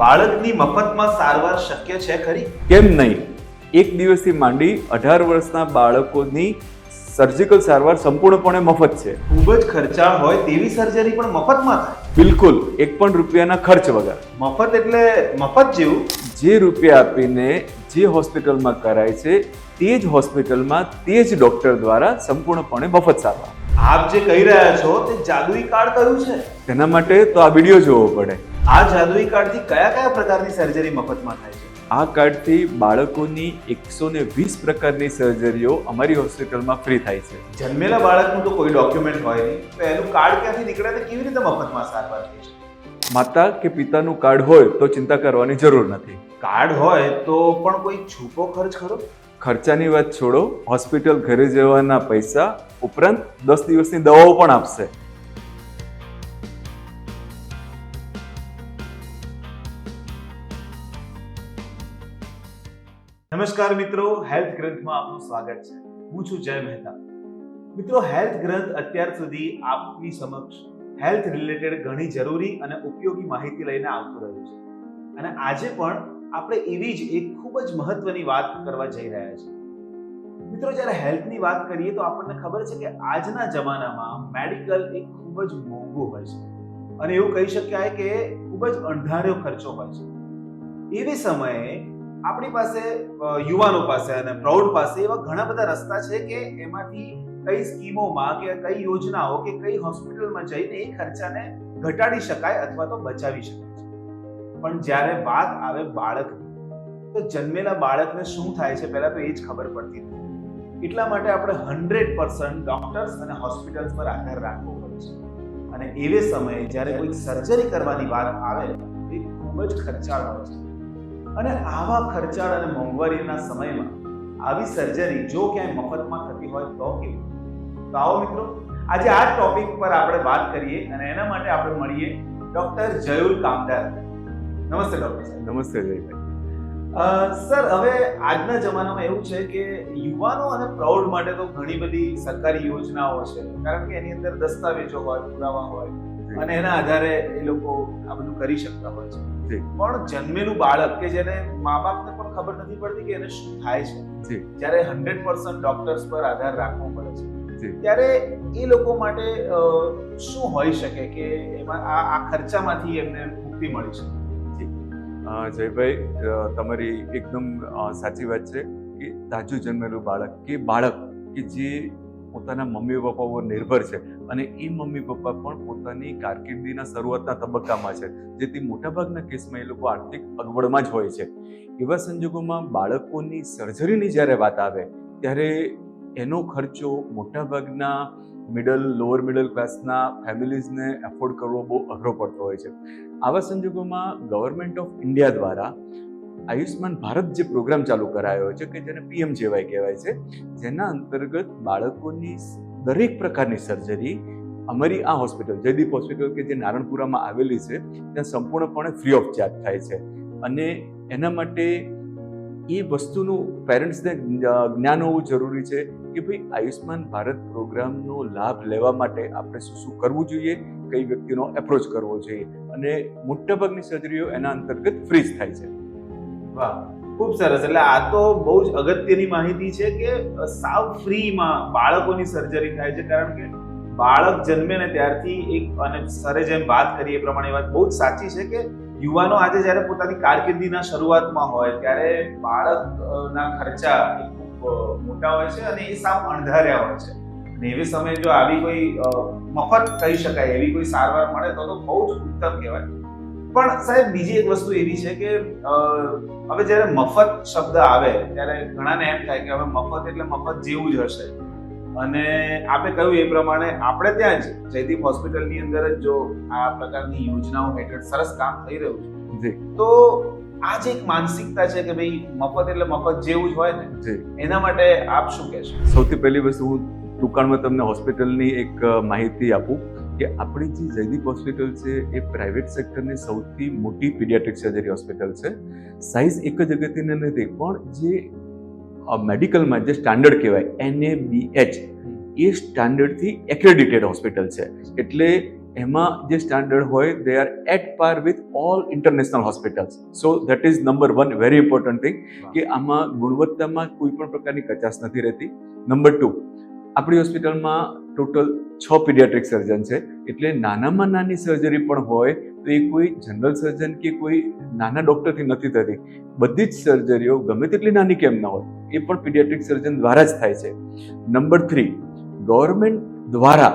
બાળકની મફતમાં સારવાર શક્ય છે ખરી? કેમ નહીં? એક દિવસથી માંડી અઢાર વર્ષના બાળકોની સર્જિકલ સારવાર સંપૂર્ણપણે મફત છે. ખૂબ જ ખર્ચાળ હોય તેવી સર્જરી પણ મફતમાં થાય. બિલકુલ એક પણ રૂપિયાના ખર્ચ વગર. મફત એટલે મફત જેવું? જે રૂપિયા આપીને જે હોસ્પિટલમાં કરાય છે તે જ હોસ્પિટલમાં તે જ ડૉક્ટર દ્વારા સંપૂર્ણપણે મફત સારવાર. આપ જે કહી રહ્યા છો તે જાદુઈ કાર્ડ કયું છે? તેના માટે તો આ વીડિયો જોવો પડે. આ જાદુઈ કાર્ડથી કયા કયા પ્રકારની સર્જરી મફતમાં થાય છે? આ કાર્ડથી બાળકોની એકસો ને વીસ પ્રકારની સર્જરીઓ અમારી હોસ્પિટલમાં ફ્રી થાય છે. જન્મેલા બાળકનું તો કોઈ ડોક્યુમેન્ટ હોય નહીં. તો એનું કાર્ડ ક્યાંથી નીકળે તો કેવી રીતે મફતમાં સારવાર થઈ છે માતા કે પિતાનું કાર્ડ હોય તો ચિંતા કરવાની જરૂર નથી. કાર્ડ હોય તો પણ કોઈ છૂપો ખર્ચ ખરો? ખર્ચાની વાત છોડો હોસ્પિટલ ઘરે જવાના પૈસા ઉપરાંત દસ દિવસની દવાઓ પણ આપશે. નમસ્કાર મિત્રો, હેલ્થ ગ્રંથમાં આપનું સ્વાગત છે. હું છું જય મહેતા. મિત્રો, હેલ્થ ગ્રંથ અત્યાર સુધી આપની સમક્ષ હેલ્થ રિલેટેડ ઘણી જરૂરી અને ઉપયોગી માહિતી લઈને આવતું રહ્યું છે. અને આજે પણ આપણે એવી જ એક ખૂબ જ મહત્વની વાત કરવા જઈ રહ્યા છીએ. મિત્રો, જ્યારે હેલ્થની વાત કરીએ તો આપણને ખબર છે કે આજના જમાનામાં મેડિકલ એ ખૂબ જ મોંઘું હોય છે. અને એવું કહી શકાય કે ખૂબ જ અણધાર્યો ખર્ચો હોય છે. એવી સમયે આપણી પાસે યુવાનો પાસે અને પ્રૌઢ પાસે એવા ઘણા બધા રસ્તા છે કે એમાંથી કઈ સ્કીમોમાં કે કઈ યોજનાઓ કે કઈ હોસ્પિટલમાં જઈને એ ખર્ચાને ઘટાડી શકાય અથવા તો બચાવી શકાય છે. પણ જ્યારે વાત આવે બાળક તો જન્મેલા બાળકને શું થાય છે પહેલા તો એ જ ખબર પડતી નથી. એટલા માટે આપણે હંડ્રેડ પર્સન્ટ ડોક્ટર્સ અને હોસ્પિટલ્સ પર આધાર રાખવો પડે છે. અને એવે સમયે જ્યારે કોઈ સર્જરી કરવાની વાત આવે એ ખૂબ જ ખર્ચાળ હોય છે. અને આવા ખર્ચાળ અને મોંઘવારીના સમયમાં આવી સર્જરી જો ક્યાંય મફતમાં થતી હોય તો કેવું? તો આવો મિત્રો આજે આ ટોપિક પર આપણે વાત કરીએ અને એના માટે આપણે મળીએ ડોક્ટર જયુલ કામદાર. નમસ્તે ડોક્ટર સાહેબ. નમસ્તે જયભાઈ સર હવે આજના જમાનામાં એવું છે કે યુવાનો અને પ્રૌઢ માટે તો ઘણી બધી સરકારી યોજનાઓ છે કારણ કે એની અંદર દસ્તાવેજો હોય પુરાવા હોય અને એના આધારે એ લોકો આ બધું કરી શકતા હોય છે. જી. પણ જન્મેલું બાળક કે જેને મા બાપને પણ ખબર નથી પડતી કે એને શું થાય છે. જી. જ્યારે હંડ્રેડ પર્સન્ટ ડોક્ટર્સ પર આધાર રાખવો પડે છે. જી. ત્યારે એ લોકો માટે શું હોઈ શકે કે એમાં આ આ ખર્ચામાંથી એમને મુક્તિ મળી શકે? જયભાઈ તમારી એકદમ સાચી વાત છે કે તાજું જન્મેલું બાળક કે બાળક કે જે પોતાના મમ્મી પપ્પા ઉપર નિર્ભર છે. અને એ મમ્મી પપ્પા પણ પોતાની કારકિર્દીના શરૂઆતના તબક્કામાં છે. જેથી મોટાભાગના કેસમાં એ લોકો આર્થિક અગવડમાં જ હોય છે. એવા સંજોગોમાં બાળકોની સર્જરીની જ્યારે વાત આવે, ત્યારે એનો ખર્ચો મોટાભાગના મિડલ લોઅર મિડલ ક્લાસના ફેમિલીઝને એફોર્ડ કરવો બહુ અઘરો પડતો હોય છે. આવા સંજોગોમાં ગવર્મેન્ટ ઓફ ઇન્ડિયા દ્વારા આયુષ્માન ભારત જે પ્રોગ્રામ ચાલુ કરાયો છે, કે જેને પીએમ જેવાય કહેવાય છે, જેના અંતર્ગત બાળકોની દરેક પ્રકારની સર્જરી અમારી આ હોસ્પિટલ જયદીપ હોસ્પિટલ કે જે નારણપુરામાં આવેલી છે, ત્યાં સંપૂર્ણપણે ફ્રી ઓફ ચાર્જ થાય છે. અને એના માટે એ વસ્તુનું પેરેન્ટ્સને જ્ઞાન હોવું જરૂરી છે કે ભાઈ આયુષ્માન ભારત પ્રોગ્રામનો લાભ લેવા માટે આપણે શું શું કરવું જોઈએ, કઈ વ્યક્તિનો એપ્રોચ કરવો જોઈએ. અને મોટાભાગની સર્જરીઓ એના અંતર્ગત ફ્રી જ થાય છે. વાહ, ખૂબ સરસ. એટલે આ તો બહુ જ અગત્યની માહિતી છે કે સાવ ફ્રીમાં બાળકોની સર્જરી થાય છે. કારણ કે બાળક જન્મે ને ત્યારથી એક, અને સરે જેમ વાત કરી એ પ્રમાણે વાત બહુ જ સાચી છે કે, યુવાનો આજે જ્યારે પોતાની કારકિર્દીના શરૂઆતમાં હોય, ત્યારે બાળકના ખર્ચા ખૂબ મોટા હોય છે અને એ સાવ અણધાર્યા હોય છે. અને એવી સમયે જો આવી કોઈ મફત કહી શકાય, એવી કોઈ સારવાર મળે તો તો બહુ જ ઉત્તમ કહેવાય. પણ સાહેબ બીજી એક વસ્તુ એવી છે કે હવે જ્યારે મફત શબ્દ આવે ત્યારે ઘણાને એમ થાય કે હવે મફત એટલે મફત જેવું જ હશે. અને આપણે કહ્યું એ પ્રમાણે આપણે ત્યાં જ જયદીપ હોસ્પિટલની અંદર જ જો આ પ્રકારની યોજનાઓ હેઠળ સરસ કામ થઈ રહ્યું છે. તો આ જે એક માનસિકતા છે કે ભાઈ મફત એટલે મફત જેવું જ હોય ને એના માટે આપ શું કહેશો? સૌથી પહેલી વસ્તુ હું ટૂંકાણમાં તમને હોસ્પિટલની એક માહિતી આપું. કે આપણી જે જયદીપ હોસ્પિટલ છે એ પ્રાઇવેટ સેક્ટરની સૌથી મોટી પીડિયાટ્રિક સર્જરી હોસ્પિટલ છે. સાઇઝ એક જ અગત્યની નથી પણ જે મેડિકલમાં જે સ્ટાન્ડર્ડ કહેવાય એન એ બી એચ એ સ્ટાન્ડર્ડથી એક્રેડિટેડ હોસ્પિટલ છે. એટલે એમાં જે સ્ટાન્ડર્ડ હોય they are at par with all international hospitals so that is number one very important thing કે આમાં ગુણવત્તામાં કોઈ પણ પ્રકારની કચાશ નથી રહેતી. નંબર ટુ આપણી હોસ્પિટલમાં ટોટલ છ પીડિયાટ્રિક સર્જન છે. એટલે નાનામાં નાની સર્જરી પણ હોય તો એ કોઈ જનરલ સર્જન કે કોઈ નાના ડૉક્ટરથી નથી થતી. બધી જ સર્જરીઓ ગમે તેટલી નાની કેમ ન હોય, એ પણ પીડિયાટ્રિક સર્જન દ્વારા જ થાય છે. નંબર થ્રી ગવર્મેન્ટ દ્વારા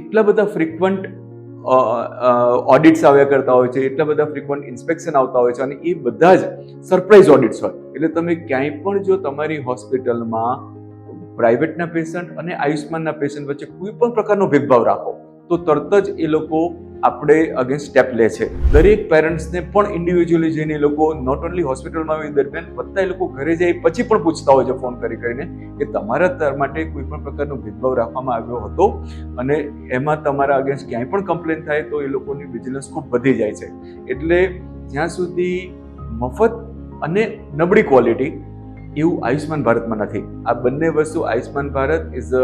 એટલા બધા ફ્રિકવન્ટ ઓડિટ્સ આવ્યા કરતા હોય છે, એટલા બધા ફ્રિકવન્ટ ઇન્સ્પેક્શન આવતા હોય છે અને એ બધા જ સરપ્રાઇઝ ઓડિટ્સ હોય. એટલે તમે ક્યાંય પણ જો તમારી હોસ્પિટલમાં પ્રાઇવેટના પેશન્ટ અને આયુષ્માનના પેશન્ટ વચ્ચે કોઈ પણ પ્રકારનો ભેદભાવ રાખો, તો તરત જ એ લોકો આપણે અગેન્સ્ટ સ્ટેપ લે છે. દરેક પેરેન્ટ્સને પણ ઇન્ડિવિજ્યુઅલી જઈને એ લોકો નોટ ઓનલી હોસ્પિટલમાં આવી દરમિયાન બધા એ લોકો ઘરે જાય, પછી પણ પૂછતા હોય છે ફોન કરી કરીને કે તમારા તર માટે કોઈ પણ પ્રકારનો ભેદભાવ રાખવામાં આવ્યો હતો? અને એમાં તમારા અગેન્સ્ટ ક્યાંય પણ કમ્પ્લેન થાય, તો એ લોકોની વિજિલન્સ ખૂબ વધી જાય છે. એટલે જ્યાં સુધી મફત અને નબળી ક્વોલિટી એવું આયુષ્માન ભારતમાં નથી. આ બંને વસ્તુ Ayushman Bharat is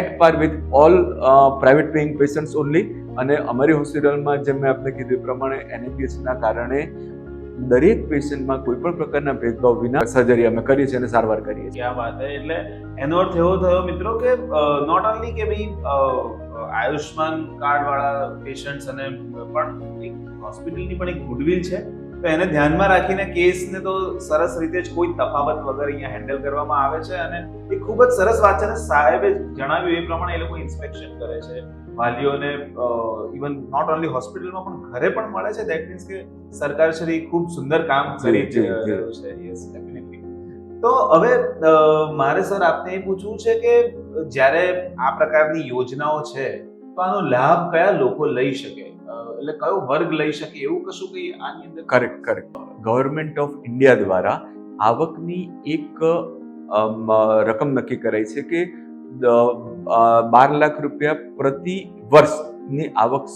at par with all private paying patients only અને અમારી હોસ્પિટલમાં જેમ મેં આપને કીધું પ્રમાણે એનએપીએસના કારણે દરેક પેશન્ટમાં કોઈ પણ પ્રકારના ભેદભાવ વિના સર્જરી અમે કરીએ છીએ અને સારવાર કરીએ છીએ. આ વાત એટલે એનો અર્થ એવો થયો મિત્રો કે નોટ ઓનલી કે ભાઈ આયુષ્માન કાર્ડ વાળા પેશન્ટ્સ અને પણ એક હોસ્પિટલની પણ એક ગુડવિલ છે તો એને ધ્યાનમાં રાખીને કેસને તો સરસ રીતે જ કોઈ તફાવત વગર અહીંયા હેન્ડલ કરવામાં આવે છે અને એ ખૂબ જ સરસ વાત છે અને સાહેબે જણાવ્યું એ પ્રમાણે એ લોકો ઇન્સ્પેક્શન કરે છે. વાલીઓને ઇવન નોટ ઓનલી હોસ્પિટલમાં પણ ઘરે પણ મળે છે. દેટ મીન્સ કે સરકાર શ્રી ખૂબ સુંદર કામ કરી છે. યસ ડેફિનેટલી તો હવે મારે સર આપને એ પૂછવું છે કે જ્યારે આ પ્રકારની યોજનાઓ છે તો આનો લાભ કયા લોકો લઈ શકે? એટલે કયો વર્ગ લઈ શકે એવું કશું કઈ આની અંદર? Correct correct government of India દ્વારા આવકની એક રકમ નક્કી કરાઈ છે કે બાર લાખ રૂપિયા પ્રતિ વર્ષની આવક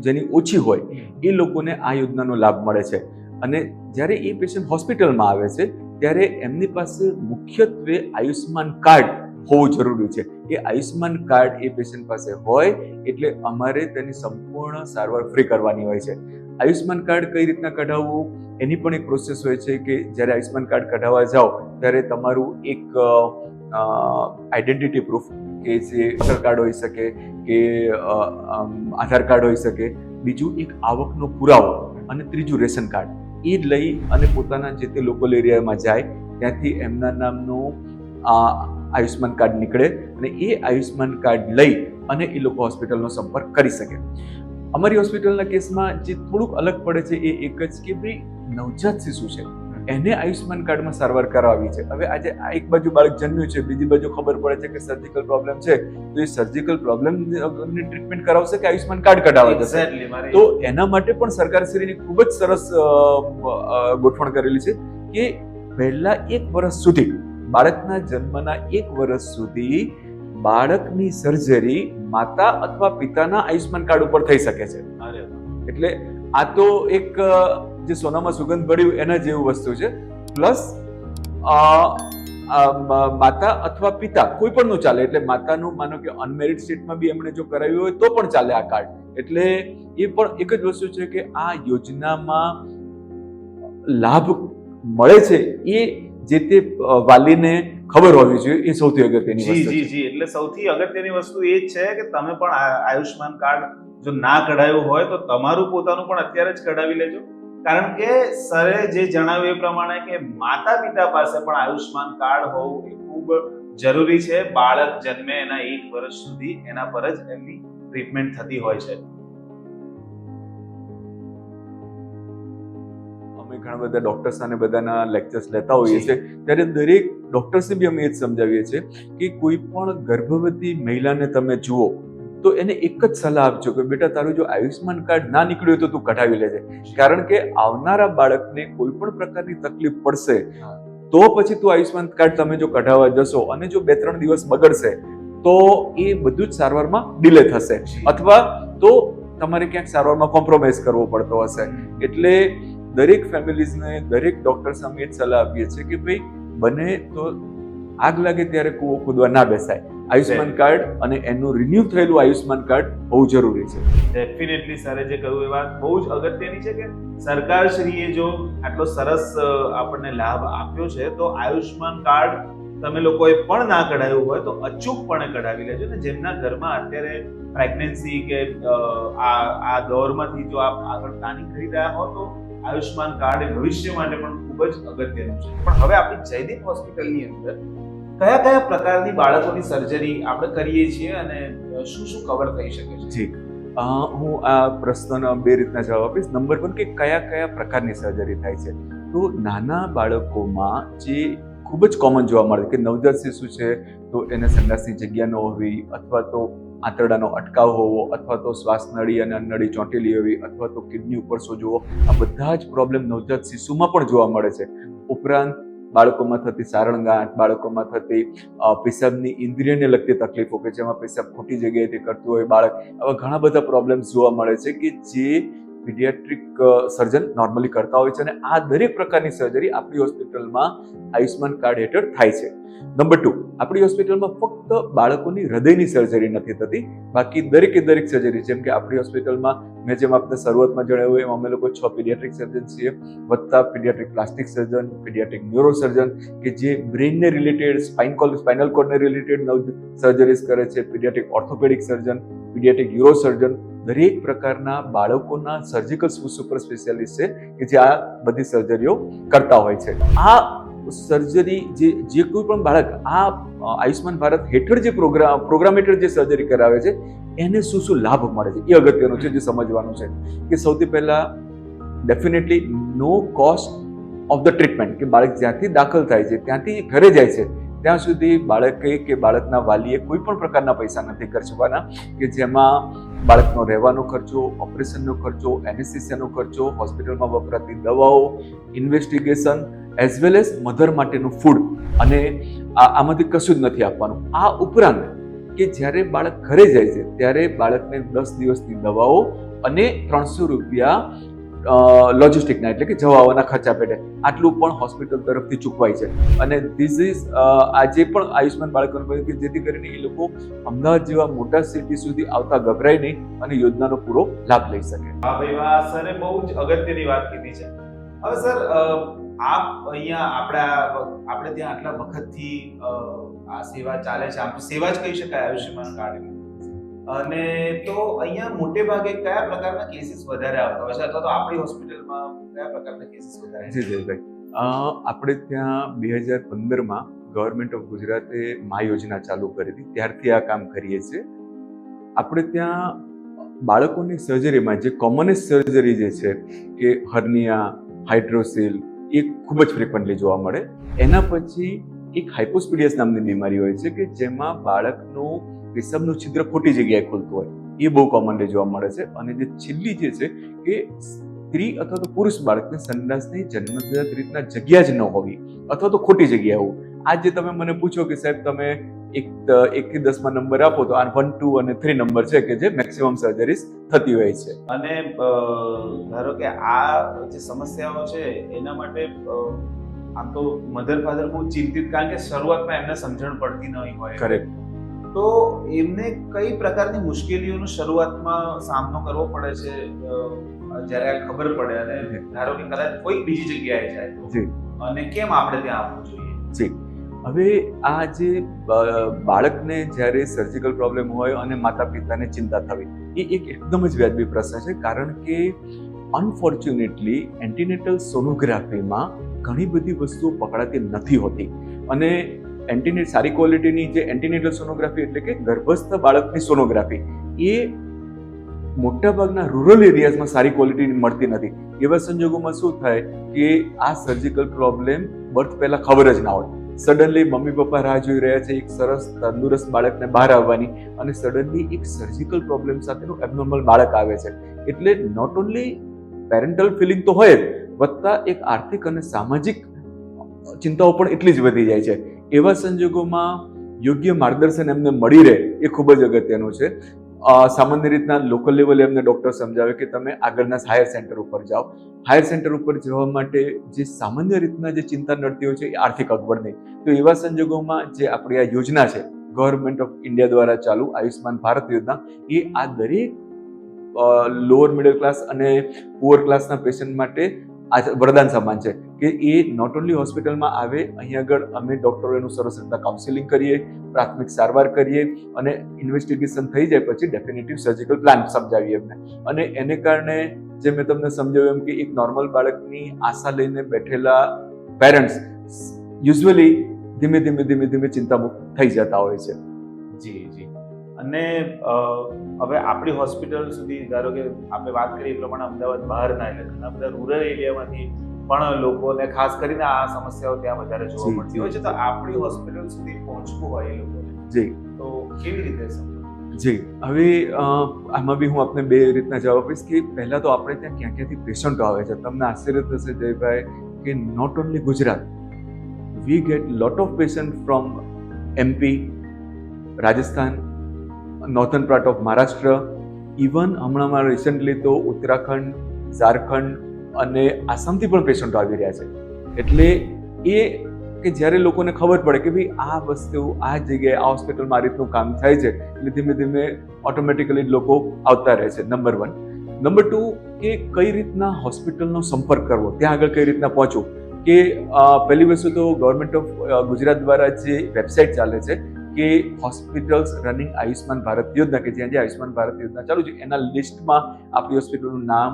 જેની ઓછી હોય એ લોકોને આ યોજનાનો લાભ મળે છે. અને જ્યારે એ પેશન્ટ હોસ્પિટલમાં આવે છે ત્યારે એમની પાસે મુખ્યત્વે આયુષ્યમાન કાર્ડ હોવું જરૂરી છે. એ આયુષ્માન કાર્ડ એ પેશન્ટ પાસે હોય એટલે અમારે તેની સંપૂર્ણ સારવાર ફ્રી કરવાની હોય છે. આયુષ્માન કાર્ડ કઈ રીતના કઢાવવું? એની પણ એક પ્રોસેસ હોય છે કે જ્યારે આયુષ્માન કાર્ડ કઢાવવા જાઓ, ત્યારે તમારું એક આઈડેન્ટિટી પ્રૂફ કે જે વોટર કાર્ડ હોઈ શકે કે આધાર કાર્ડ હોઈ શકે. બીજું એક આવકનો પુરાવો અને ત્રીજું રેશન કાર્ડ. એ લઈ અને પોતાના જે તે લોકલ એરિયામાં જાય, ત્યાંથી એમના નામનું આ આયુષ્માન કાર્ડ નીકળે અને એ આયુષ્યમાન કાર્ડ લઈ અને એ લોકો હોસ્પિટલનો સંપર્ક કરી શકે. અમારી હોસ્પિટલના કેસમાં જે થોડુંક અલગ પડે છે એ એક જ કે ભાઈ નવજાત શિશુ છે. એને આયુષ્યમાન કાર્ડમાં સારવાર કરાવી છે. હવે આજે આ એક બાજુ બાળક જન્મ્યું છે બીજી બાજુ ખબર પડે છે કે સર્જિકલ પ્રોબ્લેમ છે. તો એ સર્જિકલ પ્રોબ્લેમની ટ્રીટમેન્ટ કરાવશે કે આયુષ્યમાન કાર્ડ કઢાવવા જશે? તો એના માટે પણ સરકારશ્રીની ખૂબ જ સરસ ગોઠવણ કરેલી છે કે પહેલા એક વર્ષ સુધી બાળકના જન્મના એક વર્ષ સુધી બાળકની સર્જરી માતા અથવા પિતાના આયુષ્માન કાર્ડ ઉપર થઈ શકે છે. એટલે આ તો એક જે સોનામાં સુગંધ ભર્યું એના જેવું વસ્તુ છે. પ્લસ માતા અથવા પિતા કોઈ પણ નું ચાલે એટલે માતાનું માનો કે અનમેરિડ સ્ટેટમાં બી એમણે જો કરાવ્યું હોય તો પણ ચાલે આ કાર્ડ. એટલે એ પણ એક જ વસ્તુ છે કે આ યોજનામાં લાભ મળે છે એ જે તે વાલીને ખબર હોવી જોઈએ એ સૌથી અગત્યની જી જી જી. એટલે સૌથી અગત્યની વસ્તુ એ જ છે કે તમે પણ આયુષ્માન કાર્ડ જો ના કઢાયું હોય તો તમારું પોતાનું પણ અત્યારે જ કઢાવી લેજો. કારણ કે સરે જે જણાવ્યું એ પ્રમાણે કે માતા પિતા પાસે પણ આયુષ્માન કાર્ડ હોવું એ ખૂબ જરૂરી છે. બાળક જન્મે એના એક વર્ષ સુધી એના પર જ એમની ટ્રીટમેન્ટ થતી હોય છે. ઘણા બધા ડોક્ટર્સ અને બધાના લેક્ચર્સ લેતા હોઈએ છીએ ત્યારે દરેક ડોક્ટર્સને બી અમે એ જ સમજાવીએ છીએ કે કોઈ પણ ગર્ભવતી મહિલાને તમે જુઓ તો એને એક જ સલાહ આપજો કે બેટા તારું જો આયુષ્યમાન કાર્ડ ના નીકળ્યું તો તું કઢાવી લેજે. કારણ કે આવનારા બાળકને કોઈ પણ પ્રકારની તકલીફ પડશે તો પછી તું આયુષ્યમાન કાર્ડ તમે જો કઢાવવા જશો અને જો બે ત્રણ દિવસ બગડશે તો એ બધું જ સારવારમાં ડિલે થશે. અથવા તો તમારે ક્યાંક સારવારમાં કોમ્પ્રોમાઇઝ કરવો પડતો હશે. એટલે દરેક ફેમિલીઝને દરેક ડૉક્ટર સામે એ સલાહ આપીએ છીએ કે ભાઈ બને તો આગ લાગે ત્યારે કૂવો કૂદવા ના બેસાય. આયુષ્માન કાર્ડ અને એનું રિન્યુ થયેલું આયુષ્માન કાર્ડ બહુ જરૂરી છે. ડેફિનેટલી સરે જે કહ્યું એ વાત બહુ જ અગત્યની છે કે સરકારશ્રીએ જો આટલો સરસ આપણને લાભ આપ્યો છે તો આયુષ્માન કાર્ડ તમે લોકોએ પણ ના કઢાવ્યું હોય તો અચૂકપણે કઢાવી લેજો ને જેમના ઘરમાં અત્યારે પ્રેગ્નન્સી કે આ આ દોરમાંથી જો આપ આગળ પ્લાનિંગ કરી રહ્યા હો તો આયુષ્માન કાર્ડ એ ભવિષ્ય માટે પણ ખૂબ જ અગત્યનું છે. પણ હવે આપણી જયદીપ હોસ્પિટલની અંદર કયા કયા પ્રકારની બાળકોની સર્જરી આપણે કરીએ છીએ અને શું શું કવર થઈ શકે છે? જી. હું આ પ્રશ્નનો બે રીતના જવાબ આપીશ. નંબર વન કે કયા કયા પ્રકારની સર્જરી થાય છે? તો નાના બાળકોમાં જે ખૂબ જ કોમન જોવા મળે કે નવજાત શિશુ છે, તો એને સંડાસની જગ્યા ન હોવી અથવા તો આંતરડાનો અટકાવ હોવો અથવા તો શ્વાસનળી અને અન્નળી ચોંટેલી હોવી અથવા તો કિડની ઉપર સોજવો આ બધા જ પ્રોબ્લેમ નવજાત શિશુમાં પણ જોવા મળે છે. ઉપરાંત બાળકોમાં થતી સારણગાંઠ, બાળકોમાં થતી પેશાબની ઇન્દ્રિયને લગતી તકલીફો કે જેમાં પેશાબ ખોટી જગ્યાએથી કરતું હોય બાળક, આવા ઘણા બધા પ્રોબ્લેમ્સ જોવા મળે છે કે જે પીડિયાટ્રિક સર્જન નોર્મલી કરતા હોય છે અને આ દરેક પ્રકારની સર્જરી આપણી હોસ્પિટલમાં આયુષ્માન કાર્ડ હેઠળ થાય છે. નંબર ટુ આપણી હોસ્પિટલમાં ફક્ત બાળકોની હૃદયની સર્જરી નથી થતી, બાકી દરેકે દરેક સર્જરી જેમ કે આપણી હોસ્પિટલમાં મેં જેમ આપને શરૂઆતમાં જણાવ્યું એમ અમે લોકો છ પીડિયાટ્રિક સર્જન છીએ વધતા paediatric plastic surgeon paediatric neuro surgeon કે જે બ્રેનને રિલેટેડ સ્પાઇન કોલ સ્પાઇનલ કોર્ડને રિલેટેડ નવ સર્જરીઝ કરે છે paediatric orthopaedic surgeon paediatric uro surgeon દરેક પ્રકારના બાળકોના સર્જિકલ સુપર સ્પેશિયાલિસ્ટ છે કે જે આ બધી સર્જરીઓ કરતા હોય છે. આ સર્જરી જે જે કોઈ પણ બાળક આ આયુષ્માન ભારત હેઠળ જે પ્રોગ્રામ પ્રોગ્રામ હેઠળ જે સર્જરી કરાવે છે, એને શું શું લાભ મળે છે? એ અગત્યનું છે, જે સમજવાનું છે કે સૌથી પહેલા definitely no cost of the treatment કે બાળક જ્યાંથી દાખલ થાય છે, ત્યાંથી ઘરે જાય છે, ત્યાં સુધી બાળકે કે બાળકના વાલીએ કોઈ પણ પ્રકારના પૈસા નથી ખર્ચવાના કે જેમાં બાળકનો રહેવાનો ખર્ચો, ઓપરેશનનો ખર્ચો, એનેસ્થેસિયાનો ખર્ચો, હોસ્પિટલમાં વપરાતી દવાઓ, investigation as well as mother માટેનું ફૂડ અને આમાંથી કશું જ નથી આપવાનું. આ ઉપરાંત કે જ્યારે બાળક ઘરે જાય છે, ત્યારે બાળકને દસ દિવસની દવાઓ અને ત્રણસો રૂપિયા લોજિસ્ટિકના એટલે કે જવા ખર્ચા પેટે. આટલું પણ હોસ્પિટલ તરફથી ચૂકવાય છે. અને આ આજે પણ આયુષ્માન બાળકોને કે જેથી કરીને એ લોકો અમદાવાદ જેવા મોટા સિટી સુધી આવતા ગભરાય નહીં અને યોજનાનો પૂરો લાભ લઈ શકે. હા, ભાઈ, વાહ સરે બહુ જ અગત્યની વાત કીધી છે. હવે, સર આપ અહીંયા આપણા, આપણે ત્યાં આટલા વખતથી આ સેવા ચાલે છે. આમ સેવા જ કહી શકાય આયુષ્યમાન કાર્ડની. અને તો અહીંયા મોટે ભાગે કયા પ્રકારના કેસીસ વધારે આવતા હોય છે? અથવા તો આપણી હોસ્પિટલમાં કયા પ્રકારના કેસીસ વધારે જી આપણે ત્યાં બે હજાર પંદરમાં ગવર્મેન્ટ ઓફ ગુજરાતે મા યોજના ચાલુ કરી હતી. ત્યારથી આ કામ કરીએ છીએ. આપણે ત્યાં બાળકોની સર્જરીમાં જે કોમનેસ્ટ સર્જરી જે છે, એ હર્નિયા હાઇડ્રોસિલ એ ખૂબ જ ફ્રિકવન્ટલી જોવા મળે. એના પછી એક હાઇપોસ્પિડિયસ નામની બીમારી હોય છે કે જેમાં બાળકનું પેશાબનું છિદ્ર ખોટી જગ્યાએ ખુલતું હોય. એ બહુ કોમનલી જોવા મળે છે. અને જે છેલ્લી જે છે કે સ્ત્રી અથવા તો પુરુષ બાળકને સંડાસની જન્મજાત રીતના જગ્યા જ ન હોવી અથવા તો ખોટી જગ્યા હોવું. આ જે તમે મને પૂછો કે સાહેબ તમે એક એક થી દસમાં નંબર આપો તો આ વન ટુ અને થ્રી નંબર છે કે જે મેક્સિમમ સર્જરીઝ થતી હોય છે. અને ધારો કે આ જે સમસ્યાઓ છે એના માટે આમ તો મધર ફાધર બહુ ચિંતિત કારણ કે શરૂઆતમાં એમને સમજણ પડતી નહીં હોય. કરેક્ટ તો એમને કઈ પ્રકારની મુશ્કેલીઓનો શરૂઆતમાં સામનો કરવો પડે છે? જ્યારે આ ખબર પડે અને ધારો કે કદાચ કોઈ બીજી જગ્યાએ જાય અને કેમ આપણે ત્યાં આવવું જોઈએ? જી. હવે આ જે બાળકને જ્યારે સર્જિકલ પ્રોબ્લેમ હોય અને માતા પિતાને ચિંતા થવી એ એક એકદમ જ વ્યાજબી પ્રશ્ન છે. કારણ કે અનફોર્ચ્યુનેટલી એન્ટીનેટલ સોનોગ્રાફીમાં ઘણી બધી વસ્તુઓ પકડાતી નથી હોતી. અને એન્ટીનેટ સારી ક્વોલિટીની જે એન્ટીનેટલ સોનોગ્રાફી એટલે કે ગર્ભસ્થ બાળકની સોનોગ્રાફી એ મોટાભાગના રૂરલ એરિયાઝમાં સારી ક્વોલિટીની મળતી નથી. એવા સંજોગોમાં શું થાય કે આ સર્જિકલ પ્રોબ્લેમ બર્થ પહેલાં ખબર જ ના હોય. સડનલી મમ્મી પપ્પા રાહ જોઈ રહ્યા છે, એક સરસ તંદુરસ્ત બાળકને બહાર આવવાની અને સડનલી એક સર્જિકલ પ્રોબ્લેમ સાથેનું એબનોર્મલ બાળક આવે છે. એટલે નોટ ઓનલી પેરેન્ટલ ફિલિંગ તો હોય જ, વત્તા એક આર્થિક અને સામાજિક ચિંતાઓ પણ એટલી જ વધી જાય છે. એવા સંજોગોમાં યોગ્ય માર્ગદર્શન એમને મળી રહે એ ખૂબ જ અગત્યનું છે. સામાન્ય રીતના લોકલ લેવલે એમને ડૉક્ટર સમજાવે કે તમે આગળના હાયર સેન્ટર ઉપર જાઓ. હાયર સેન્ટર ઉપર જવા માટે જે સામાન્ય રીતના જે ચિંતા નડતી હોય છે એ આર્થિક અગવડની તો એવા સંજોગોમાં જે આપણી આ યોજના છે ગવર્મેન્ટ ઓફ ઇન્ડિયા દ્વારા ચાલુ આયુષ્માન ભારત યોજના, એ આ દરેક લોઅર મિડલ ક્લાસ અને પુઅર ક્લાસના પેશન્ટ માટે આ વરદાન સમાન છે. કે એ નોટ ઓનલી હોસ્પિટલમાં આવે, અહીં આગળ અમે ડૉક્ટરો એનું સરસ રીતના કાઉન્સિલિંગ કરીએ, પ્રાથમિક સારવાર કરીએ અને ઇન્વેસ્ટિગેશન થઈ જાય પછી ડેફિનેટિવ સર્જિકલ પ્લાન સમજાવીએ એમને. અને એને કારણે જે મેં તમને સમજાવ્યું એમ કે એક નોર્મલ બાળકની આશા લઈને બેઠેલા પેરેન્ટ્સ યુઝ્યુઅલી ધીમે ધીમે ધીમે ધીમે ચિંતામુક્ત થઈ જતા હોય છે. જી જી. અને હવે આપણી હોસ્પિટલ સુધી ધારો કે આપણે વાત કરીએ એ પ્રમાણે અમદાવાદ બહારના એટલે ઘણા બધા રૂરલ એરિયામાંથી પણ લોકોને ખાસ કરીને આ સમસ્યાઓ ત્યાં વધારે જોવા મળતી હોય છે. તો આપણી હોસ્પિટલ સુધી પહોંચવું હોય એ લોકોને. જી. તો કેવી રીતે જી. હવે આમાં બી હું આપને બે રીતના જવાબ આપીશ કે પહેલાં તો આપણે ત્યાં ક્યાં ક્યાંથી પેશન્ટો આવે છે. તમને આશ્ચર્ય થશે જયભાઈ કે not only Gujarat we get lot of patient from MP Rajasthan northern part of Maharashtra even હમણાંમાં recently તો ઉત્તરાખંડ ઝારખંડ અને આસામથી પણ પેશન્ટો આવી રહ્યા છે. એટલે એ કે જ્યારે લોકોને ખબર પડે કે ભાઈ આ વસ્તુ આ જગ્યાએ આ હોસ્પિટલમાં આ રીતનું કામ થાય છે, એટલે ધીમે ધીમે ઓટોમેટિકલી લોકો આવતા રહે છે નંબર વન નંબર ટુ કે કઈ રીતના હોસ્પિટલનો સંપર્ક કરવો, ત્યાં આગળ કઈ રીતના પહોંચવું? કે પહેલી વસ્તુ તો ગવર્મેન્ટ ઓફ ગુજરાત દ્વારા જે વેબસાઇટ ચાલે છે કે હોસ્પિટલ્સ રનિંગ આયુષ્માન ભારત યોજના, કે જ્યાં જે આયુષ્માન ભારત યોજના ચાલુ છે, એના લિસ્ટમાં આપણી હોસ્પિટલનું નામ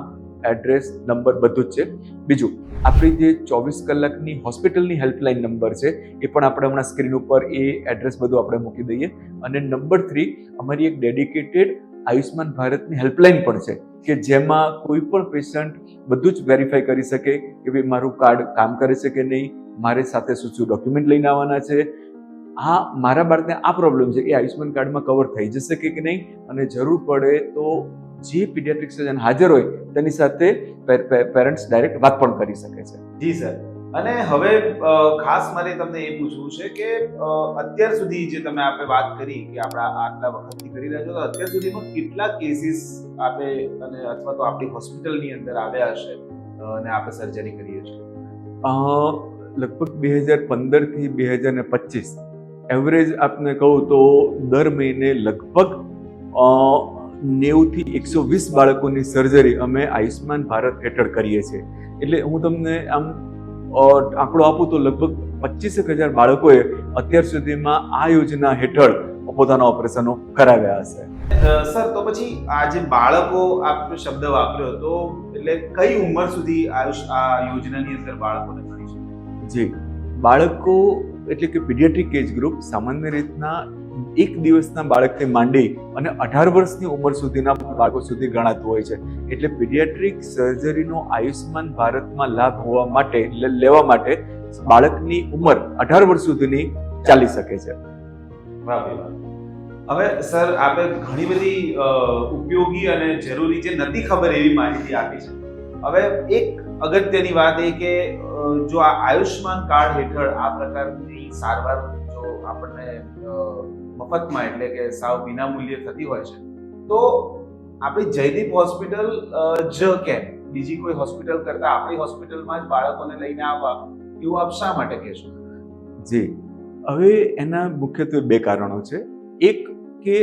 એડ્રેસ નંબર બધું જ છે. બીજું, આપણી જે ચોવીસ કલાકની હોસ્પિટલની હેલ્પલાઇન નંબર છે, એ પણ આપણે હમણાં સ્ક્રીન ઉપર એ એડ્રેસ બધું આપણે મૂકી દઈએ. અને નંબર થ્રી અમારી એક ડેડિકેટેડ આયુષ્માન ભારતની હેલ્પલાઇન પણ છે, કે જેમાં કોઈ પણ પેશન્ટ બધું જ વેરીફાઈ કરી શકે કે ભાઈ મારું કાર્ડ કામ કરે છે કે નહીં, મારે સાથે શું શું ડોક્યુમેન્ટ લઈને આવવાના છે. આ મારા બાળકને આ પ્રોબ્લેમ છે, એ આયુષ્યમાન કાર્ડમાં કવર થઈ જશે કે નહીં, અને જરૂર પડે તો જે પીડિયાટ્રિક સર્જન હાજર હોય તેની સાથે પેરેન્ટ્સ ડાયરેક્ટ વાત પણ કરી શકે છે. જી સર. અને હવે ખાસ મારે તમને એ પૂછવું છે કે અત્યાર સુધી જે તમે આપણે વાત કરી કે આપણા આટલા વખતથી કરી રહ્યા છો તો અત્યાર સુધીમાં કેટલા કેસીસ આપે અને અથવા તો આપણી હોસ્પિટલની અંદર આવ્યા હશે અને આપણે સર્જરી કરીએ છીએ? લગભગ બે હજાર પંદરથી બે હજાર ને પચીસ. એવરેજ આપને કહું તો દર મહિને લગભગ નેવુંથી એકસો વીસ બાળકોની સર્જરી અમે આયુષ્માન ભારત હેઠળ કરીએ છીએ. એટલે હું તમને આમ આંકડો આપું તો લગભગ પચીસેક હજાર બાળકોએ અત્યાર સુધીમાં આ યોજના હેઠળ પોતાના ઓપરેશનો કરાવ્યા હશે. સર તો પછી આ જે બાળકો આપ શબ્દ વાપર્યો હતો એટલે કઈ ઉંમર સુધી આયુષ આ યોજનાની અંદર બાળકોને મળી શકે? જી. બાળકો એટલે કે પીડિયાટ્રિક એજ ગ્રુપ સામાન્ય રીતના એક દિવસના બાળકથી માંડી અને અઢાર વર્ષની ઉંમર સુધીના બાળકો સુધી ગણાતું હોય છે. એટલે પીડિયાટ્રિક સર્જરીનો આયુષ્યમાન ભારતમાં લાભ હોવા માટે લેવા માટે બાળકની ઉંમર અઢાર વર્ષ સુધીની ચાલી શકે છે. હવે સર આપણે ઘણી બધી ઉપયોગી અને જરૂરી જે નથી ખબર એવી માહિતી આપી છે. હવે એક અગત્યની વાત એ કે જો આ આયુષ્માન કાર્ડ હેઠળ આ પ્રકારની સારવાર જો આપણને મફતમાં એટલે કે સાવ વિનામૂલ્યે થતી હોય છે, તો આપણી જયદીપ હોસ્પિટલ જ કેમ? બીજી કોઈ હોસ્પિટલ કરતા આપણી હોસ્પિટલમાં જ બાળકોને લઈને આવવા, એવું આપ શા માટે કહેશો? જી. હવે એના મુખ્યત્વે બે કારણો છે. એક કે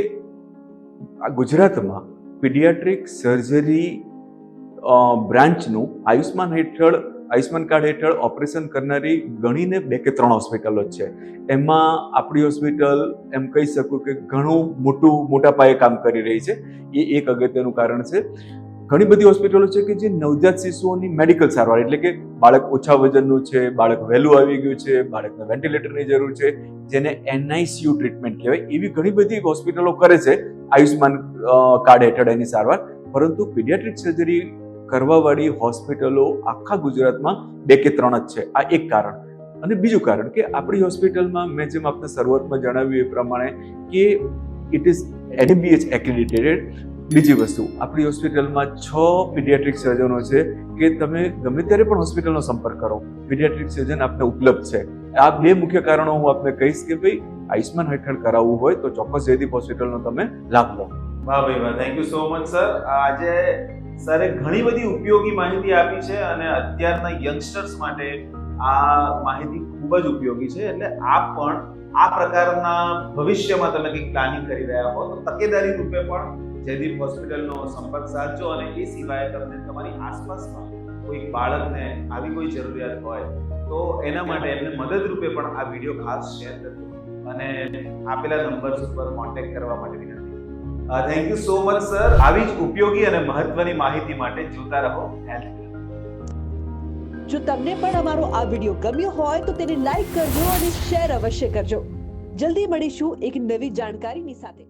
આ ગુજરાતમાં પીડિયાટ્રિક સર્જરી બ્રાન્ચનું આયુષ્માન હેઠળ, આયુષ્માન કાર્ડ હેઠળ ઓપરેશન કરનારી ગણીને બે કે ત્રણ હોસ્પિટલો જ છે. એમાં આપણી હોસ્પિટલ એમ કહી શકું કે ઘણું મોટું, મોટા પાયે કામ કરી રહી છે. એ એક અગત્યનું કારણ છે. ઘણી બધી હોસ્પિટલો છે કે જે નવજાત શિશુઓની મેડિકલ સારવાર, એટલે કે બાળક ઓછા વજનનું છે, બાળક વહેલું આવી ગયું છે, બાળકને વેન્ટિલેટરની જરૂર છે, જેને એનઆઈસીયુ ટ્રીટમેન્ટ કહેવાય. એવી ઘણી બધી હોસ્પિટલો કરે છે આયુષ્માન કાર્ડ હેઠળ એની સારવાર. પરંતુ પીડિયાટ્રિક સર્જરી કરવાવાળી હોસ્પિટલો આખા ગુજરાતમાં બે કે ત્રણ જ છે. આ એક કારણ. અને બીજું કારણ કે આપણી હોસ્પિટલમાં મેં જેમ આપને શરૂઆતમાં જણાવ્યું એ પ્રમાણે કે ઇટ ઇઝ એનબીએચ એક્રેડિટેડ બીજી વસ્તુ, આપણી હોસ્પિટલમાં છ પીડિયાટ્રિક સર્જનો છે કે તમે ગમે ત્યારે પણ હોસ્પિટલનો સંપર્ક કરો. પીડિયાટ્રિક સર્જન આપને ઉપલબ્ધ છે. આ બે મુખ્ય કારણો હું આપને કહીશ કે ભાઈ, આયુષ્માન હેઠળ કરાવવું હોય તો ચોક્કસ જયદીપ હોસ્પિટલનો તમે લાભ લો. વાહ ભાઈ વાહ thank you so much sir આજે સરે ઘણી બધી ઉપયોગી માહિતી આપી છે અને અત્યારના યંગસ્ટર્સ માટે આ માહિતી ખૂબ જ ઉપયોગી છે. એટલે આપ પણ આ પ્રકારના ભવિષ્યમાં તમે કંઈક પ્લાનિંગ કરી રહ્યા હો, તો તકેદારી રૂપે પણ જયદીપ હોસ્પિટલનો સંપર્ક સાધજો અને એ સિવાય તમને તમારી આસપાસમાં કોઈ બાળકને આવી કોઈ જરૂરિયાત હોય, તો એના માટે એમને મદદરૂપે પણ આ વીડિયો ખાસ શેર કરજો. અને આપેલા નંબર્સ ઉપર કોન્ટેક્ટ કરવા માટે વિનંતી thank you so much sir આવી જ ઉપયોગી અને મહત્વની માહિતી માટે જોતા રહો હેલ્થ જો તમને પણ અમારો આ વીડિયો ગમ્યો હોય તો તેને લાઈક કરજો અને શેર અવશ્ય કરજો. જલ્દી મળીશું એક નવી જાણકારીની સાથે.